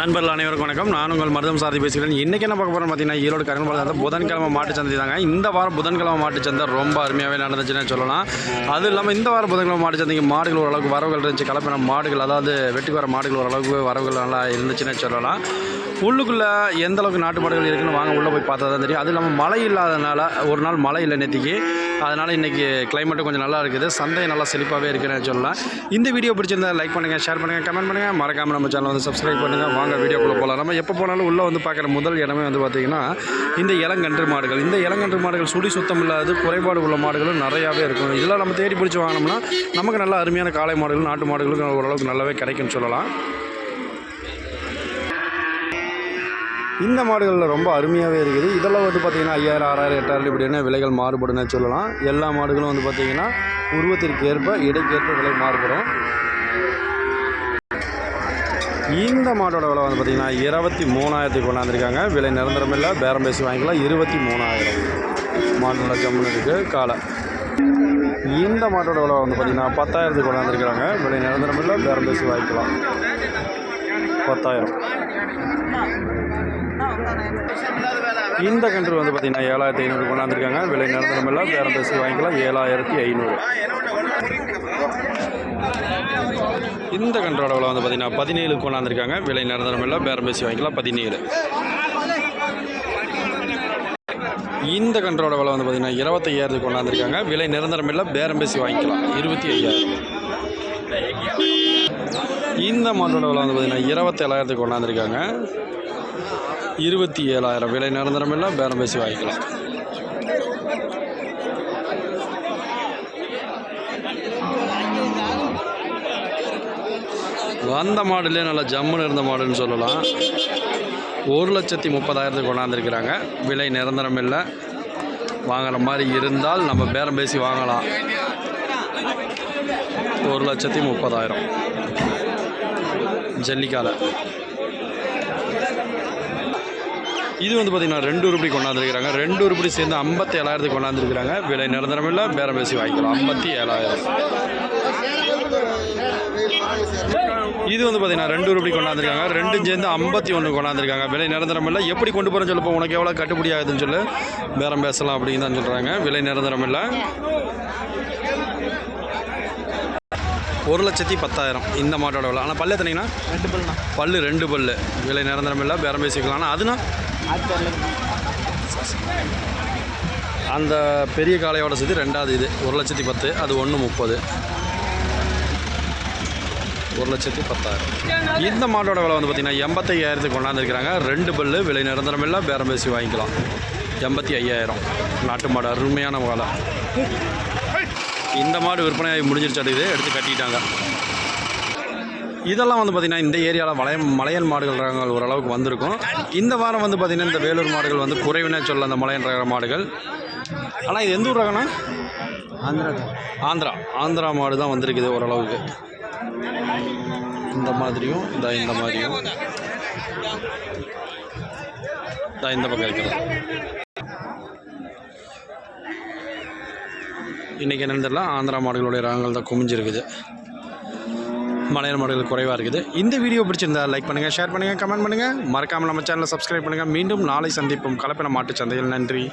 நண்பர்கள் அனைவருக்கும் வணக்கம். நான் உங்கள் மருதம் சாரதி பேசுகிறேன். இன்றைக்கி என்ன பார்க்க போகிறோம் பார்த்தீங்கன்னா ஈரோடு கருங்கல் புதன்கிழமை மாட்டு சந்தை தாங்க. இந்த வாரம் புதன்கிழமை மாட்டு சந்தை ரொம்ப அருமையாகவே நடந்துச்சுன்னு சொல்லலாம். அதுவும் இல்லாமல் இந்த வாரம் புதன்கிழமை மாட்டு சந்தைக்கு மாடுகள் ஓரளவுக்கு வரவுகள் இருந்துச்சு. கலப்பின மாடுகள் அதாவது வெட்டுக்கு வர மாடுகள் ஓரளவுக்கு வரவுகள் நல்லா இருந்துச்சுன்னு சொல்லலாம். உள்ளுக்குள்ளே எந்த அளவுக்கு நாட்டு மாடுகள் இருக்குன்னு வாங்க உள்ளே போய் பார்த்தா தான் தெரியும். அதுவும் இல்லாமல் மழை இல்லாதனால ஒரு நாள் மழை இல்லை நேற்றுக்கு அதனால் இன்றைக்கி கிளைமேட்டும் கொஞ்சம் நல்லா இருக்குது. சந்தை நல்லா செழிப்பாகவே இருக்குன்னு சொல்லலாம். இந்த வீடியோ பிடிச்சிருந்தா லைக் பண்ணுங்கள் ஷேர் பண்ணுங்கள் கமெண்ட் பண்ணுங்கள் மறக்காமல் நம்ம சேனல் வந்து சப்ஸ்கிரைப் பண்ணுங்கள் வாங்க வீடியோக்குள்ளே போகலாம் நம்ம எப்போ போனாலும் உள்ளே வந்து பார்க்குற முதல் இடமே வந்து பார்த்திங்கன்னா இந்த இளங்கன்று மாடுகள். இந்த இளங்கன்று மாடுகள் சுடி சுத்தம் இல்லாத குறைபாடு உள்ள மாடுகளும் நிறையாவே இருக்கும். இதெல்லாம் நம்ம தேடி பிடிச்சி வாங்கினோம்னா நமக்கு நல்ல அருமையான காளை மாடுகள் நாட்டு மாடுகளும் ஓரளவுக்கு நல்லாவே கிடைக்கும்னு சொல்லலாம். இந்த மாடுகளில் ரொம்ப அருமையாகவே இருக்குது. இதெல்லாம் வந்து பார்த்திங்கன்னா ஐயாயிரம் ஆறாயிரம் எட்டாயிரம் இப்படின்னு விலைகள் மாறுபடுன்னு சொல்லலாம். எல்லா மாடுகளும் வந்து பார்த்திங்கன்னா உருவத்திற்கு ஏற்ப இடைக்கேற்ப விலை மாறுபடும். இந்த மாட்டோட விலை வந்து பார்த்திங்கன்னா இருபத்தி மூணாயிரத்துக்கு கொண்டாந்துருக்காங்க. விலை நிரந்தரம் இல்லை பேரம் பேசி வாங்கிக்கலாம். இருபத்தி மூணாயிரம். மாடு நல்லா ஜம்முன்னு இருக்குது காலை. இந்த மாட்டோட விலை வந்து பார்த்திங்கன்னா பத்தாயிரத்துக்கு கொண்டாந்துருக்கிறாங்க விலை நிரந்தரம் இல்லை பேரம் பேசி வாங்கிக்கலாம். பத்தாயிரம். இந்த கன்று வந்து பார்த்திங்கன்னா ஏழாயிரத்தி ஐநூறு கொண்டாந்துருக்காங்க. விலை நிரந்தரம் இல்லை பேரம் பேசி வாங்கிக்கலாம். ஏழாயிரத்தி ஐநூறு. இந்த கன்றோட விலை வந்து பார்த்திங்கன்னா பதினேழு கொண்டாந்துருக்காங்க. விலை நிரந்தரம் இல்லை பேரம் பேசி வாங்கிக்கலாம். பதினேழு. இந்த கன்றோட விலை வந்து பார்த்திங்கன்னா இருபத்தையாயிரத்துக்கு கொண்டாந்துருக்காங்க. விலை நிரந்தரம் இல்லை பேரம் பேசி வாங்கிக்கலாம். இருபத்தி ஐயாயிரம் இந்த மாட்டோட விலை வந்து பார்த்திங்கன்னா இருபத்தேழாயிரத்துக்கு கொண்டாந்துருக்காங்க. இருபத்தி ஏழாயிரம். விலை நிரந்தரம் எல்லாம் பேரம் பேசி வாங்கிக்கலாம். வந்த மாடலே நல்லா ஜம்முன்னு இருந்த மாடுன்னு சொல்லலாம். ஒரு லட்சத்தி முப்பதாயிரத்துக்கு கொண்டாந்துருக்கிறாங்க. விலை நிரந்தரம் இல்லை. வாங்குற மாதிரி இருந்தால் நம்ம பேரம் பேசி வாங்கலாம். ஒரு லட்சத்தி முப்பதாயிரம். ஜல்லிக்காலை. இது வந்து பார்த்திங்கன்னா ரெண்டு உருப்படி கொண்டாந்துருக்கிறாங்க. ரெண்டு உருப்படி சேர்ந்து ஐம்பத்தி ஏழாயிரத்துக்கு கொண்டாந்துருக்கிறாங்க. விலை நிரந்தரம் இல்லை பேரம் பேசி வாங்கிக்கலாம் ஐம்பத்தி ஏழாயிரம் இது வந்து பார்த்தீங்கன்னா ரெண்டு உருப்படி கொண்டாந்துருக்காங்க. ரெண்டும் சேர்ந்து ஐம்பத்தி ஒன்று கொண்டாந்துருக்காங்க. விலை நிரந்தரம் இல்லை. எப்படி கொண்டு போகிறேன்னு சொல்லப்போ உனக்கு எவ்வளோ கட்டுப்படி ஆகுதுன்னு சொல்லு. பேரம் பேசலாம் அப்படின்னு தான் சொல்கிறாங்க விலை நிரந்தரம் இல்லை. ஒரு லட்சத்தி பத்தாயிரம். இந்த மாட்டோட விலை. ஆனால் பல்லு எத்தனைங்கண்ணா? ரெண்டு பல்லுண்ணா. பல்லு ரெண்டு பல்லு. விலை நிரந்தரம் இல்லை. பேரம் பேசிக்கலாம். ஆனால் அதுனா? அந்த பெரிய காளையோட சேர்த்து ரெண்டாவது இது ஒரு லட்சத்தி பத்து அது ஒன்று முப்பது. ஒரு லட்சத்தி பத்தாயிரம். இந்த மாட்டோட விலை வந்து பார்த்திங்கன்னா எண்பத்தையாயிரத்துக்கு கொண்டாந்துருக்கிறாங்க. ரெண்டு பல்லு விலை நிரந்தரம் இல்லை பேரம் பேசி வாங்கிக்கலாம். எண்பத்தி ஐயாயிரம் நாட்டு மாடு அருமையான விலை. இந்த மாடு விற்பனை முடிஞ்சிருச்சு இது எடுத்து கட்டிட்டாங்க. இதெல்லாம் வந்து பார்த்திங்கன்னா இந்த ஏரியாவில் வளைய மலையல் மாடுகள் ரகங்கள் ஓரளவுக்கு வந்திருக்கும். இந்த வாரம் வந்து பார்த்திங்கன்னா இந்த வேலூர் மாடுகள் வந்து குறைவுனே சொல்ல அந்த மலையன் ரக மாடுகள். ஆனால் இது எந்த ஊர் ரகம்னா ஆந்திரா. ஆந்திரா. ஆந்திரா மாடு தான் வந்திருக்குது ஓரளவுக்கு. இந்த மாதிரியும் இந்த இந்த மாதிரியும். இந்த பக்கம் இருக்கிறது இன்றைக்கி என்னன்னு தெரியல ஆந்திரா மாடுகளுடைய ரகங்கள் தான் குமிஞ்சிருக்குது. மலையாள மாடுகள் குறைவாக இருக்குது. இந்த வீடியோ பிடிச்சிருந்தா லைக் பண்ணுங்கள் ஷேர் பண்ணுங்கள் கமெண்ட் பண்ணுங்கள் மறக்காமல் நம்ம சேனலை சப்ஸ்கிரைப் பண்ணுங்கள் மீண்டும் நாளை சந்திப்போம். கலப்பின மாட்டுச் சந்தையில். நன்றி.